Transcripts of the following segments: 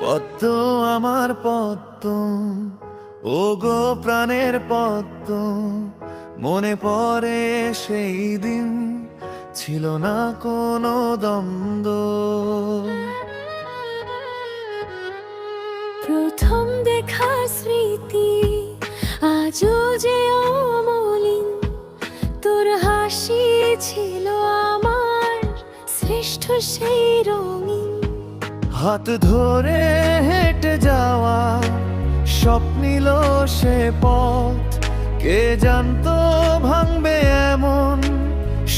পদ্ম আমার পদ্ম ও গো প্রাণের পদ্ম, মনে পড়ে সেই দিন, ছিল না কোনো দ্বন্দ্ব। প্রথম দেখা স্মৃতি, আজও যে অমলিন, তোর হাসি ছিল আমার শ্রেষ্ঠ সেই রঙিন হাত ধরে হেঁটে যাওয়া স্বপ্নিল সে পথ। কে জানতো ভাঙবে এমন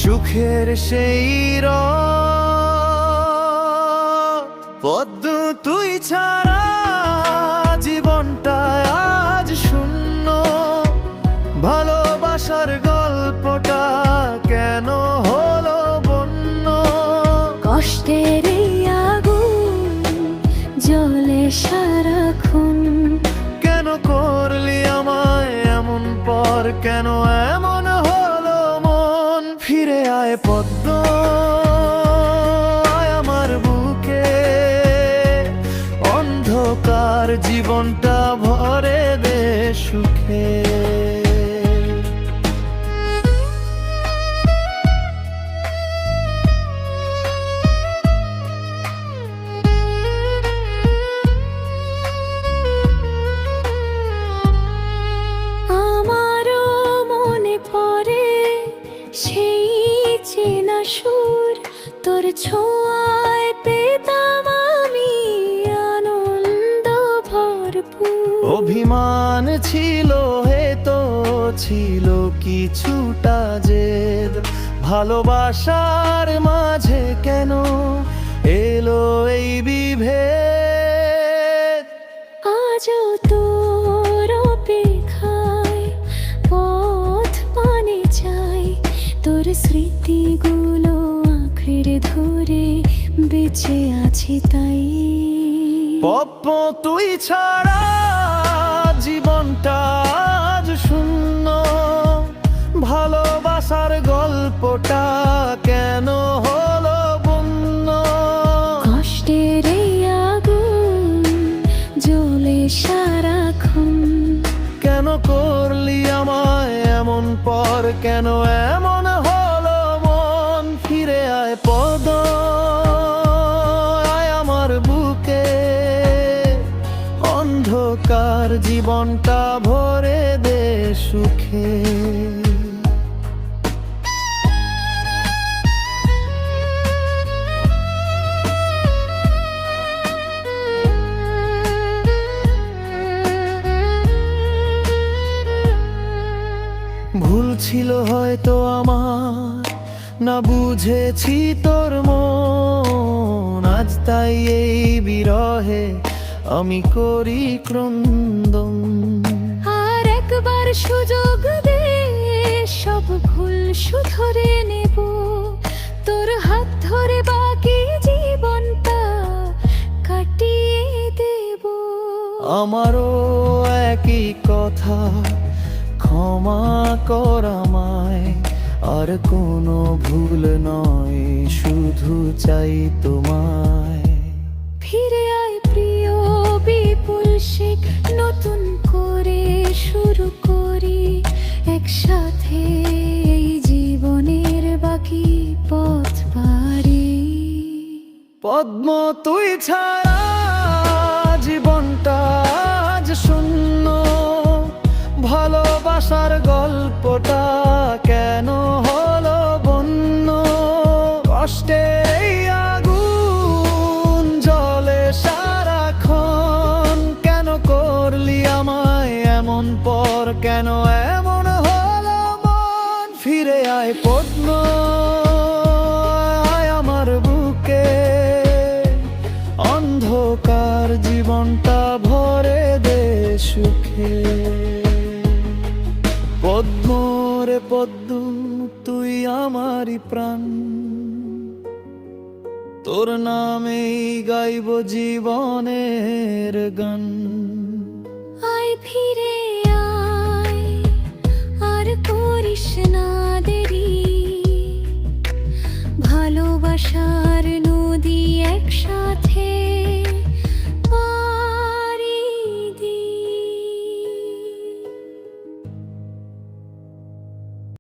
সুখের সেই র পদ্ম তুই ছাড়া আয় পদ্ম আমার বুকে। অন্ধকার জীবনটা ভরে দে সুখে। আমারও মনে পড়ে তোর পেতাম অভিমান ছিল হে তো ছিল কিছুটা যে ভালোবাসার মাঝে কেন বেঁচে আছি তাই। পপ্প তুই ছাড়া জীবনটা আজ শূন্য। ভালোবাসার গল্পটা কেন হলো বন্য? কষ্টের এই আগুন জ্বলে সারাক্ষণ। কেন করলি আমায় এমন পর? কেন এমন হলো মন? ফিরে আয় পদ অন্ধকার জীবনটা ভরে দে সুখে। ভুল ছিল হয়তো আমার, না বুঝেছি তোর মন। আজ তাই এই বিরহে আমি করি ক্রন্দন। আর একবার সুযোগ দে সব ভুল শুধরে নেব। তোর হাত ধরে বাকি জীবনটা কাটিয়ে দেব। আমারও একই কথা ক্ষমা কর আমায়। আর কোনো ভুল নয় শুধু চাই তোমায়। ফিরে আয়। বিপুল নতুন করে শুরু করি। একসাথে এই জীবনের বাকি পথ পারি। পদ্ম তুই ছাড়া জীবনটা আজ শূন্য। ভালোবাসার গল্পটা কেন করলি আমায় এমন পর কেন এমন হলো মন? ফিরে আয় পদ্ম আমার বুকে। অন্ধকার জীবনটা ভরে দে সুখে। পদ্ম রে পদ্ম তুই আমারই প্রাণ। তোর নামেই গাইব জীবনের গান। ফিরে আয় আর করিস না দেরি। ভালোবাসা